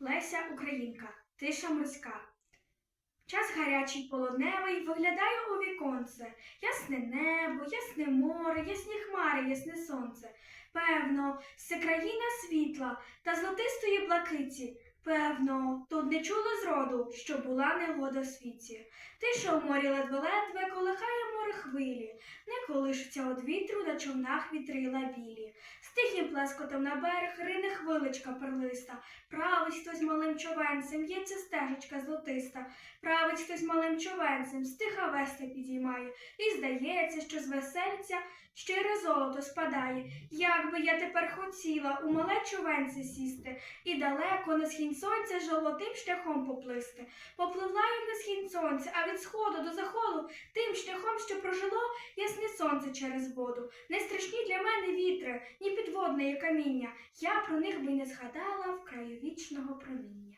Леся Українка, тиша морська. Час гарячий полоневий виглядає у віконце. Ясне небо, ясне море, ясні хмари, ясне сонце. Певно, це країна світла та золотистої блакиті. Певно, тут не чули зроду, що була негода в світі. Тиша у морі ледве-ледве хвилі, не колишиться од вітру на човнах вітрила білі. З тихим плескотом на берег рине хвиличка перлиста. Править хтось малим човенцем, ється стежечка золотиста. Править хтось малим човенцем, стиха веста підіймає, і здається, що з весельця щире золото спадає. Як би я тепер хотіла у мале човенце сісти, і далеко на східь сонця золотим шляхом поплисти. Попливла я на східь сонця, а від сходу до заходу тим шляхом, що прожило ясне сонце через воду. Не страшні для мене вітри, ні підводне каміння. Я про них би не згадала в краю вічного проміння.